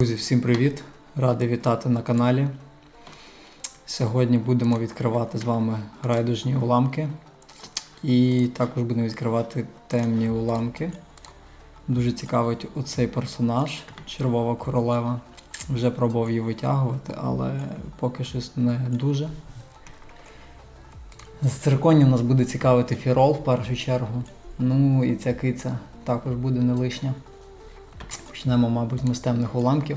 Друзі, всім привіт! Радий вітати на каналі. Сьогодні будемо відкривати з вами райдужні уламки. І також будемо відкривати темні уламки. Дуже цікавить оцей персонаж, червова королева. Вже пробував її витягувати, але поки щось не дуже. З цирконів нас буде цікавити фірол в першу чергу. Ну і ця киця також буде не лишня. Почнемо, мабуть, ми з темних уламків.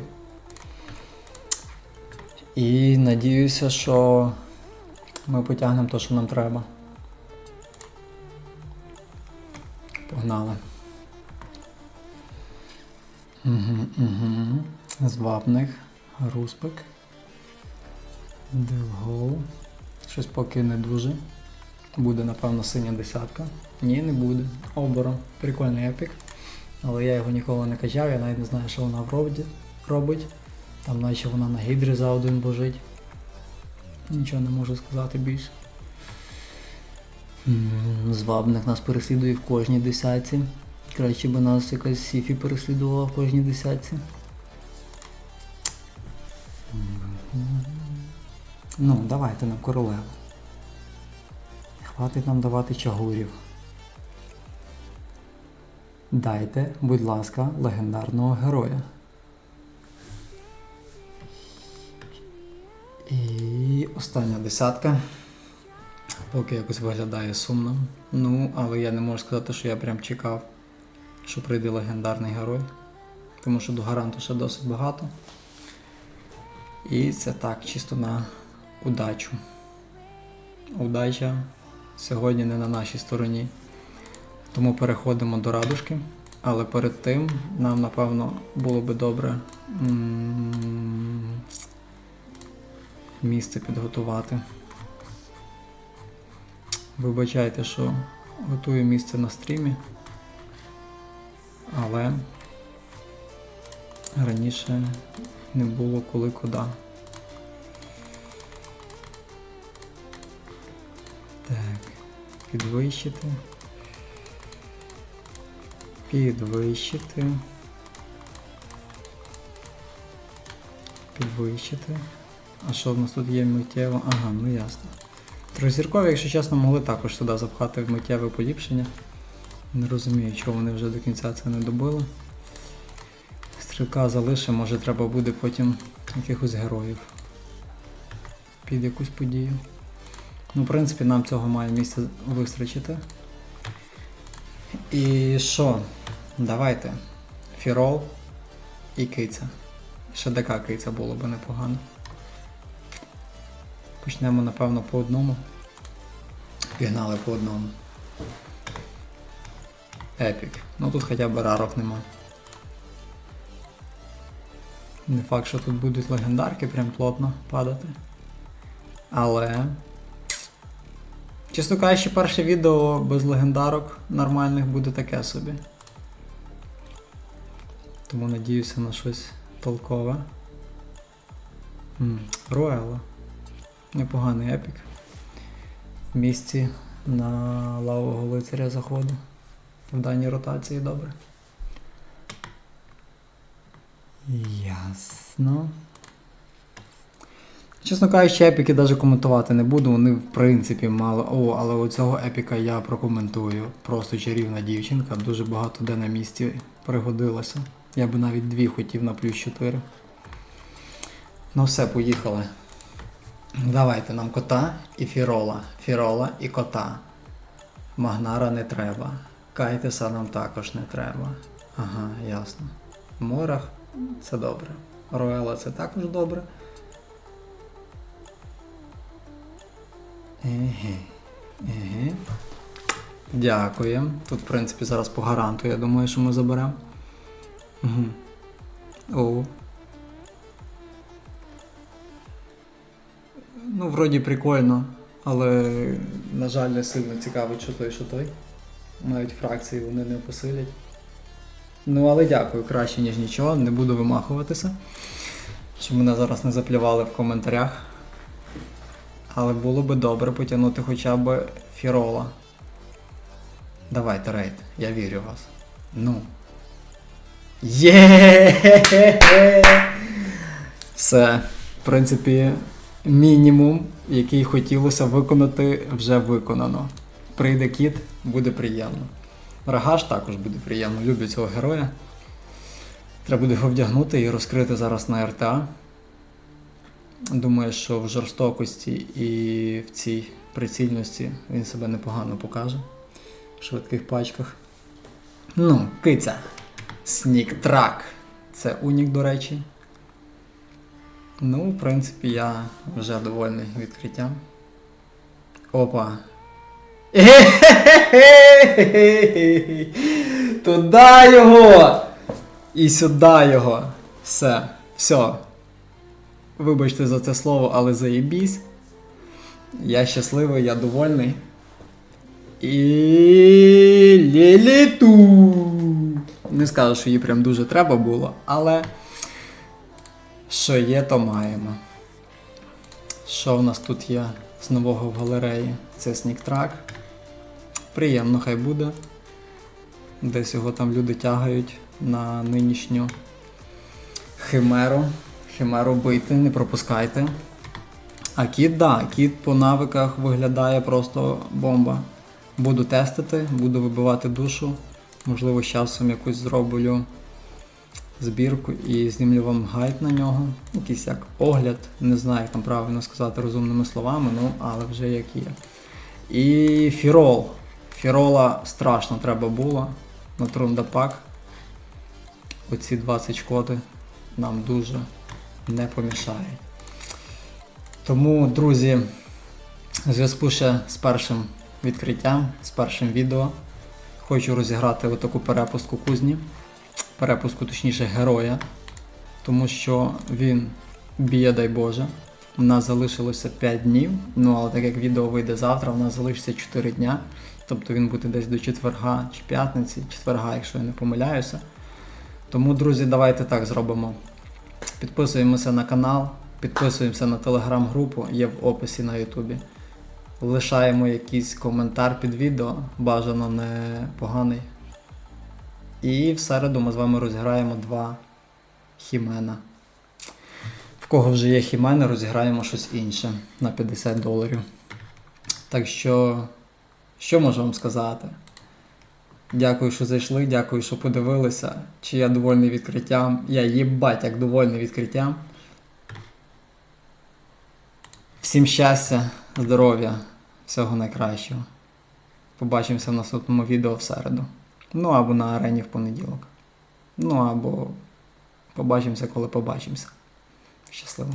І надіюся, що ми потягнемо те, що нам треба. Погнали. Угу, угу. З вапних. Руспик. Девгол. Щось поки не дуже. Буде, напевно, синя десятка. Ні, не буде. Оборон. Прикольний епік. Але я його ніколи не качав, я навіть не знаю, що вона робить. Там наче вона на гідрі за один божить. Нічого не можу сказати більше. Звабник нас переслідує в кожній десятці. Краще би нас якась Сіфі переслідувала в кожній десятці. Ну, давайте нам королеву. Хватить нам давати чагурів. Дайте, будь ласка, легендарного героя. І остання десятка. Поки якось виглядає сумно. Ну, але я не можу сказати, що я прям чекав, що прийде легендарний герой. Тому що до гаранту ще досить багато. І це так, чисто на удачу. Удача сьогодні не на нашій стороні. Тому переходимо до радужки. Але перед тим нам, напевно, було би добре місце підготувати. Вибачайте, що готую місце на стрімі. Але раніше не було коли куди. Так, підвищити. Підвищити. Підвищити. А що в нас тут є миттєво? Ага, ну ясно. Трьохзіркові, якщо чесно, могли також сюди запхати миттєве поліпшення. Не розумію, чого вони вже до кінця це не добили. Стрілка залишимо, може треба буде потім якихось героїв під якусь подію. Ну, в принципі, нам цього має місце вистачити. І що? Давайте. Фірол і киця. Ще така киця було б непогано. Почнемо, напевно, по одному. Пігнали по одному. Епік. Ну тут хоча б рарок нема. Не факт, що тут будуть легендарки прям плотно падати. Але. Чесно кажучи, перше відео без легендарок нормальних буде таке собі. Тому надіюся на щось толкове. М, Рояла. Непоганий епік. В місці на лавового лицаря заходу. В даній ротації добре. Ясно. Чесно кажучи, епіки навіть коментувати не буду, вони в принципі мало. О, але оцього епіка я прокоментую. Просто чарівна дівчинка, дуже багато де на місці пригодилася. Я би навіть дві хотів на плюс 4. Ну все, поїхали. Давайте нам кота і фірола. Фірола і кота. Магнара не треба. Кайтеса нам також не треба. Ага, ясно. Морах це добре. Роела це також добре. Еге. Еге. Дякуємо. Тут, в принципі, зараз по гаранту, я думаю, що ми заберемо. Угу. О. Ну, вроді прикольно, але, на жаль, не сильно цікавить, що той, що той. Навіть фракції вони не посилять. Ну, але дякую, краще, ніж нічого, не буду вимахуватися. Щоб мене зараз не заплювали в коментарях. Але було би добре потягнути хоча б фірола. Давайте, рейд, я вірю в вас. Ну. Є! Все, в принципі, мінімум, який хотілося виконати, вже виконано. Прийде кіт, буде приємно. Рагаш також буде приємно. Люблю цього героя. Треба буде його вдягнути і розкрити зараз на РТА. Думаю, що в жорстокості і в цій прицільності він себе непогано покаже в швидких пачках. Ну, киця. Снік трак. Це унік, до речі. Ну, в принципі, я вже довольний відкриттям. Опа. Туди його! І сюди його. Все. Все. Вибачте за це слово, але заєбісь. Я щасливий, я довольний. І ліліту. Не скажу, що їй прям дуже треба було, але що є, то маємо. Що в нас тут є з нового в галереї? Це сніктрак. Приємно, хай буде. Десь його там люди тягають на нинішню химеру. Химеру бити, не пропускайте. А кіт, да, кіт по навиках виглядає просто бомба. Буду тестити, буду вибивати душу. Можливо, з часом якусь зроблю збірку і знімлю вам гайд на нього. Якийсь як огляд, не знаю, як там правильно сказати розумними словами, ну але вже як є. І фірол. Фірола страшно треба було на трундапак. Оці 20 шкоди нам дуже не помішають. Тому, друзі, в зв'язку ще з першим відкриттям, з першим відео, хочу розіграти отаку перепустку кузні. Перепустку, точніше, героя. Тому що він б'є, дай Боже. У нас залишилося 5 днів. Ну, але так як відео вийде завтра, у нас залишиться 4 дня. Тобто він буде десь до четверга чи п'ятниці, четверга, якщо я не помиляюся. Тому, друзі, давайте так зробимо. Підписуємося на канал, підписуємося на телеграм-групу, є в описі на Ютубі. Лишаємо якийсь коментар під відео, бажано не поганий. І в середу ми з вами розіграємо два хімена. В кого вже є хімени, розіграємо щось інше на 50 доларів. Так що, що можу вам сказати? Дякую, що зайшли, дякую, що подивилися. Чи я довольний відкриттям. Я їбать як довольний відкриттям. Всім щастя, здоров'я, всього найкращого. Побачимося в наступному відео в середу. Ну або на арені в понеділок. Ну або побачимося, коли побачимося. Щасливо.